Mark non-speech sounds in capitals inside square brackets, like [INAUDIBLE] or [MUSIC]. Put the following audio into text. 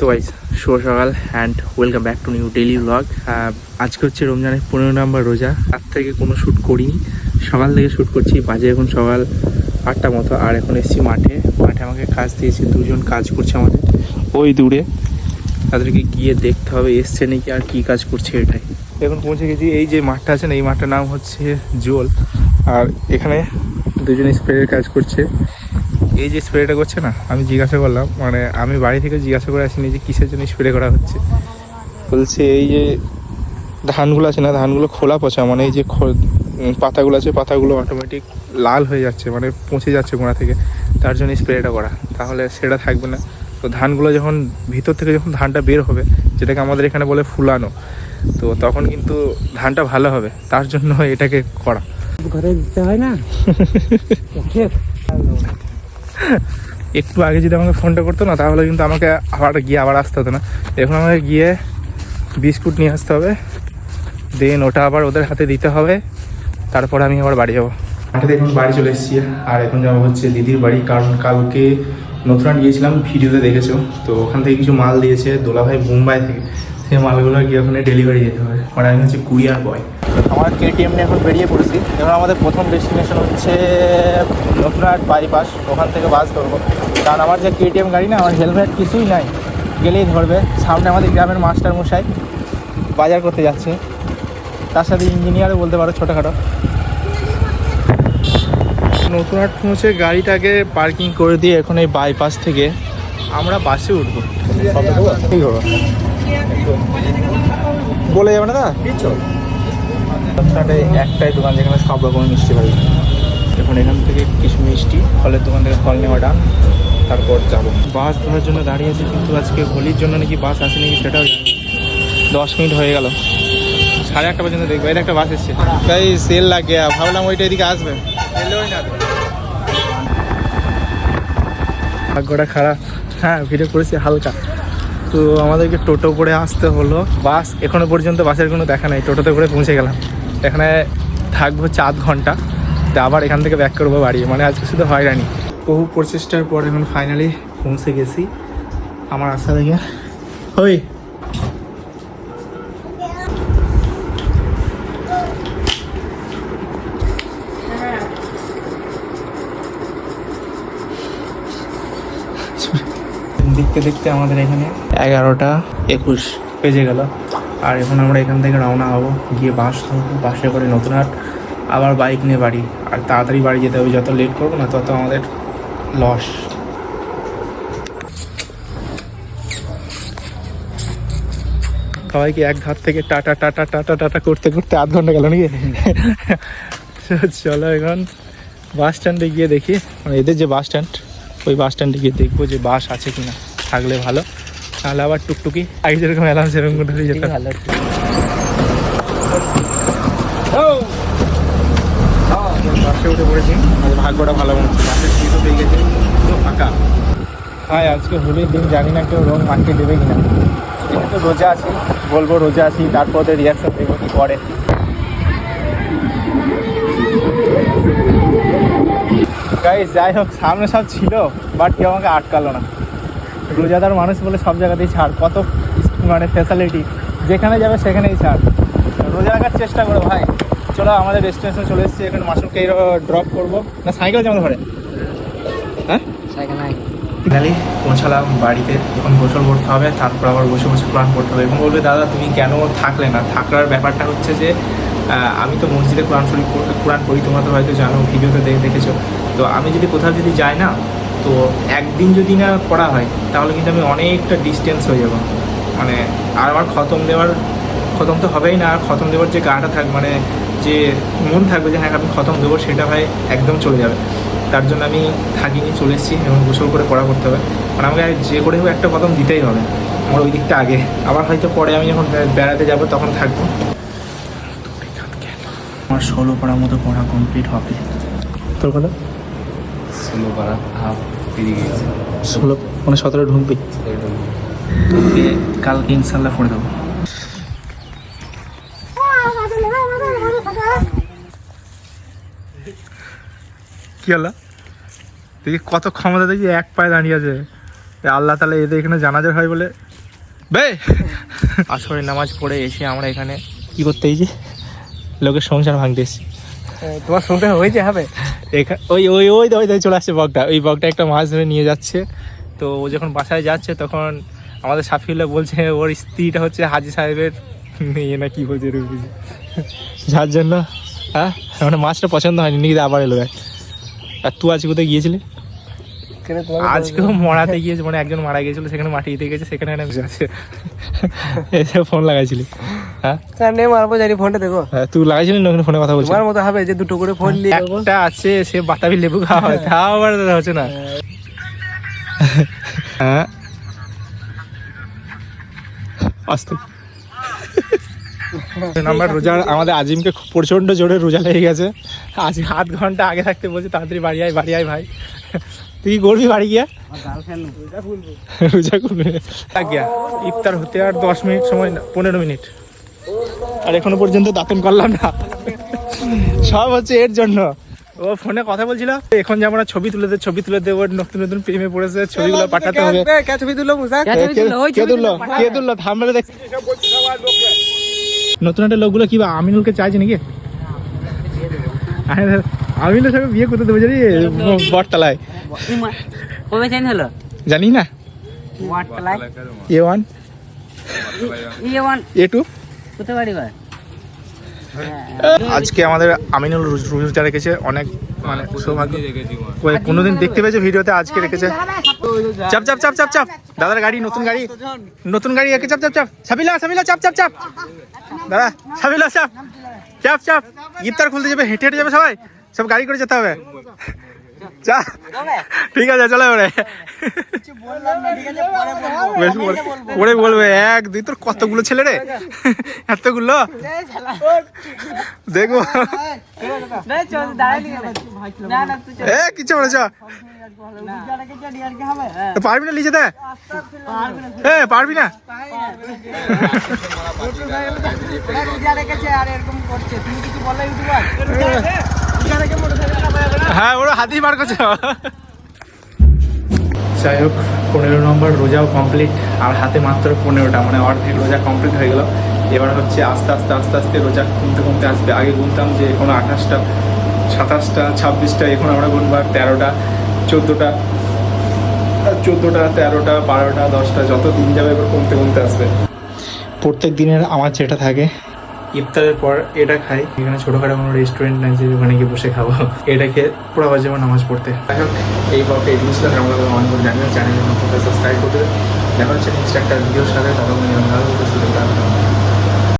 তো গাইজ শুভ সকাল and welcome back to new daily blog আজকে হচ্ছে রমজানের পনেরো নম্বর রোজা। তার থেকে কোনো শ্যুট করিনি। সকাল থেকে শ্যুট করছি, বাজে এখন সকাল আটটা মতো, আর এখন এসেছি মাঠে। মাঠে আমাকে কাজ দিয়েছে, দুজন কাজ করছে আমাদের। ওই দূরে। তাদেরকে গিয়ে দেখতে হবে, এসছে নাকি আর কি কাজ করছে এটাই। এখন পৌঁছে গেছি, এই যে মাঠটা আছে না, এই মাঠটার নাম হচ্ছে জোল। আর এখানে দুজন স্প্রের কাজ করছে। এই যে স্প্রেটা করছে না আমি জিজ্ঞাসা করলাম মানে আমি বাড়ি থেকে জিজ্ঞাসা করে আসিনি যে কিসের জন্য স্প্রে করা হচ্ছে। বলছে এই যে ধানগুলো আছে না ধানগুলো খোলা পচা মানে এই যে খ- পাতাগুলো আছে পাতাগুলো অটোমেটিক লাল হয়ে যাচ্ছে মানে পচে যাচ্ছে গোড়া থেকে তার জন্য স্প্রেটা করা। তাহলে সেটা থাকবে না। তো ধানগুলো যখন ভিতর থেকে যখন ধানটা বের হবে যেটাকে আমাদের এখানে বলে ফুলানো তো তখন কিন্তু ধানটা ভালো হবে তার জন্য এটাকে করা। ঘরে দিতে হয় না? [LAUGHS] একটু আগে যদি আমাকে ফোনটা করতো না, তাহলে কিন্তু আমাকে আবার গিয়ে আবার আসতে হতো না। এখন আমাকে গিয়ে বিস্কুট নিয়ে আসতে হবে। দেন ওটা আবার ওদের হাতে দিতে হবে। তারপর আমি আবার বাড়ি যাব। এখন বাড়ি চলে এসেছি। আর এখন যাব হচ্ছে দিদির বাড়ি, কারণ কালকে নতুন গিয়েছিলাম, ভিডিওতে দেখেছ। তো ওখান থেকে কিছু মাল দিয়েছে দোলাভাই মুম্বাই থেকে। সেই মালগুলো গিয়ে ওখানে ডেলিভারি দিতে হবে। মানে আমি হচ্ছে কুরিয়ার বয় আমার কেটিএম নিয়ে এখন বেরিয়ে পড়েছি। এবার আমাদের প্রথম ডেস্টিনেশন হচ্ছে নতুনহাট বাইপাস। ওখান থেকে বাস ধরবো। কারণ আমার যে কেটিএম গাড়ি না আমার হেলমেট কিছুই নাই। গেলেই ধরবে। সামনে আমাদের গ্রামের মাস্টার মশাই বাজার করতে যাচ্ছে। তার সাথে ইঞ্জিনিয়ারও বলতে পারো ছোটোখাটো। নতুনহাট পৌঁছে গাড়িটাকে পার্কিং করে দিয়ে এখন এই বাইপাস থেকে আমরা বাসে উঠবো। ঠিক হবে বলে যাবে না দা একটাই দোকান যেখানে সব রকমের মিষ্টি পাই এখন এখান থেকে কিছু মিষ্টি ফলের দোকান থেকে ফল নেওয়া ডান তারপর যাব। বাস ধরার জন্য দাঁড়িয়ে আছি কিন্তু আজকে হোলির জন্য নাকি বাস আসে নাকি সেটাও দশ মিনিট হয়ে গেল। সাড়ে আটটা পর্যন্ত দেখব এটা একটা বাস এসছে। তাই সেল লাগে ভাবলাম ওইটা এদিকে আসবে। এলোই না। ভাগ্যটা খারাপ। হ্যাঁ ভিডিও করেছি হালকা। তো আমাদেরকে টোটো করে আসতে হলো। বাস এখনও পর্যন্ত বাসের কোনো দেখা নেই, টোটোতে করে পৌঁছে গেলাম। এখানে থাকব চার ঘণ্টা, তো আবার এখান থেকে ব্যাক করব বাড়ি। মানে আজকে শুধু হয়রানি। বহু প্রচেষ্টার পর এখন ফাইনালি পৌঁছে গেছি। আমার আশা দেখে ওই। দেখতে দেখতে আমাদের এখানে এগারোটা একুশ। বেজে গেল। আর এখন আমরা এখান থেকে রওনা হব গিয়ে বাস ধরবো বাসে করে নতুন হাট আবার বাইক নিয়ে বাড়ি। আর তাড়াতাড়ি বাড়ি যেতে হবে যত লেট করব না তত আমাদের লস সবাইকে এক ধার থেকে টাটা টাটা টাটা টাটা করতে করতে আধ ঘণ্টা গেল নাকি? চলো এখন বাস স্ট্যান্ডে গিয়ে দেখি। মানে এদের যে বাস স্ট্যান্ড ওই বাস স্ট্যান্ডে গিয়ে দেখব যে বাস আছে কিনা। থাকলে ভালো। তাহলে আবার টুকটুকি। আগে যেরকম এলাম সেরকম করে যেতে ভালো বাসে উঠে পড়েছি। ভাগ্যটা ভালো মনে হচ্ছে। বাসের সিটও পেয়ে গেছে। পুরো ফাঁকা। হ্যাঁ আজকে হোলির দিন জানি না কেউ রং দেবে কিনা। এটা তো রোজা আছি। বলব রোজা আছি তারপর ওদের রিয়াকশন দেখব কি করে। যাই হোক সামনে সব ছিল বাট কেউ আমাকে আটকালো না। রোজাদার মানুষ বলে সব জায়গাতেই ছাড় কত মানে ফ্যাসিলিটি যেখানে যাবে সেখানেই ছাড়। রোজা রাখার চেষ্টা করো ভাই। চলো আমাদের ডেস্টিনেশন চলে এসেছি এখন মাসুমকে ড্রপ করব। না সাইকেল যেমন ধরে হ্যাঁ? সাইকেল নাই। ফাইনালি পৌঁছালাম বাড়িতে এখন গোসল করতে হবে তারপর আবার বসে বসে কোরআন পড়তে হবে। এবং বলবে দাদা তুমি কেন থাকলে না? থাকার ব্যাপারটা হচ্ছে যে আমি তো মসজিদে কোরআন শরীফ কোরআন পড়ি তোমরা তো হয়তো জানো ভিডিওতে দেখে দেখেছ। তো আমি যদি কোথাও যদি যাই না তো একদিন যদি না পড়া হয় তাহলে কিন্তু আমি অনেকটা ডিস্টেন্স হয়ে যাব। মানে আর আমার খতম দেওয়ার খতম তো হবেই না আর খতম দেওয়ার যে গাটা থাক মানে যে মন থাকবে যে হ্যাঁ আমি খতম দেবো সেটা ভাই একদম চলে যাবে। তার জন্য আমি থাকিনি চলে এসেছি এবং গোসল করে পড়া করতে হবে। মানে আমাকে যে করে হোক একটা কদম দিতেই হবে। আমার ওই দিকটা আগে। আবার হয়তো পরে আমি যখন বেড়াতে যাব তখন থাকব। আমার ষোলো পড়ার মতো পড়া কমপ্লিট হবে। তোর কথা? ষোলো পারা হাফ পেরিয়ে গেছে। ষোলো মানে সতেরো ঢুকবি। তোকে কালকে ইনশাল্লাহ পড়ে দেবো। কি হলো দেখি কত ক্ষমতা দেখি এক পায়ে দাঁড়িয়ে আছে? আল্লাহ তালা এদের এখানে জানাজার হয় বলে। বে আসরে নামাজ পড়ে এসে আমরা এখানে কি করতে এই যে লোকের সংসার ভাঙতে এসেছি। তোমার শুনতে হয়েছে হবে? ওই ওই ওই ওই চলে আসছে বকটা। ওই বকটা একটা মাছ ধরে নিয়ে যাচ্ছে। তো ও যখন বাসায় যাচ্ছে তখন আমাদের সাফিউল্লাহ বলছে ওর স্ত্রীটা হচ্ছে হাজি সাহেবের মেয়ে না কি বলছে এরকম কিছু। যার জন্য হ্যাঁ? মানে মাছটা পছন্দ হয়নি। নিয়ে আবার এলো। আর তুই আজকে কোথায় গিয়েছিলি? আজকেও মরাতে গিয়েছে মানে একজন মারা গিয়েছিল সেখানে মাটি দিতে গেছে সেখানে আছে। এসে ফোন লাগাইছিলি। হ্যাঁ? কারণে মারবো জানি ফোনটা দেখো। হ্যাঁ, তুই লাগাইছিলি না ফোনে কথা বলছিস তোমার মতো হবে যে দুটো করে ফোন নিয়ে যাব। একটা আছে সে বাতাবি লেবু খাওয়া হয়। তাও আবার হচ্ছে না। হ্যাঁ। আস্তে। নাম্বার রোজা আমাদের আজিমকে খুব প্রচণ্ড জোরে রোজা লেগে গেছে। আজ আধ ঘণ্টা আগে থাকতে বলছে তাড়াতাড়ি বাড়ি আয় বাড়ি আয় ভাই। তুই কি করবি বাড়ি গিয়া? রোজা করবে ইফতার হতে আর দশ মিনিট সময় পনেরো মিনিট। আর এখনও পর্যন্ত দাতন করলাম না। সব হচ্ছে এর জন্য। ও ফোনে কথা বলছিল। এখন যেমন ছবি তুলে দে ছবি তুলে দেবো নতুন নতুন প্রেমে পড়েছে ছবিগুলো পাঠাতে হবে। বে, কে ছবি তুললো কে তুললো? কে তুললো? থামলে দেখ। নতুন একটা লোকগুলো কি বা আমিনুলকে চাইছে নাকি? আরে, আমিনুলের সঙ্গে বিয়ে করতে দেবো জানি বটতলায়। কবে চেঞ্জ হলো? জানি না এ ওয়ান ইয়ে ওয়ান এ টু কোথায় বাড়ি বা আজকে আমাদের আমিনুল রুজটা রেখেছে অনেক মানে সৌভাগ্য। কই- কোনোদিন দেখতে পেয়েছে ভিডিওতে? আজকে রেখেছে? চাপ চাপ চাপ চাপ চাপ। দাদার গাড়ি নতুন গাড়ি। নতুন গাড়ি একে চাপ চাপ চাপ। সাবিলা সাবিলা চাপ চাপ চাপ। দাদা সাবিলা চাপ। চাপ চাপ। ইফতার খুলতে যাবে হেঁটে হেঁটে যাবে সবাই। সব গাড়ি করে যেতে হবে। চা। ঠিক আছে, চলো এবারে। বেশ বলবে, এক, দুই, তোর কতগুলো ছেলে রে? এতগুলো? দেখব। এ কিছু বলেছ পারবি না লিখে দে এ, পারবি না? হ্যাঁ ওরা হাতেই বার করছে। যাই হোক পনেরো নম্বর রোজাও কমপ্লিট আর হাতে মাত্র পনেরোটা মানে অর্ধেক রোজা কমপ্লিট হয়ে গেল। এবার হচ্ছে আস্তে আস্তে আস্তে আস্তে রোজা কমতে কমতে আসবে। আগে গুনতাম যে এখনও আঠাশটা সাতাশটা ছাব্বিশটা এখন আমরা গুনবার তেরোটা চোদ্দোটা চোদ্দোটা তেরোটা বারোটা দশটা যত দিন যাবে এবার কমতে কমতে আসবে। প্রত্যেক দিনের আমার যেটা থাকে ইফতারের পর এটা খাই। এখানে ছোটখাটো কোনো রেস্টুরেন্ট নাই যে ওখানে গিয়ে বসে খাব। এটা খেয়ে পুরো আবার যাব নামাজ পড়তে। যাই হোক, এই কেমন লাগল অনেক জানিও। চ্যানেলের মধ্যে সাবস্ক্রাইব করতে দেখা হচ্ছে নেক্সট একটা ভিডিওর সাথে। তখন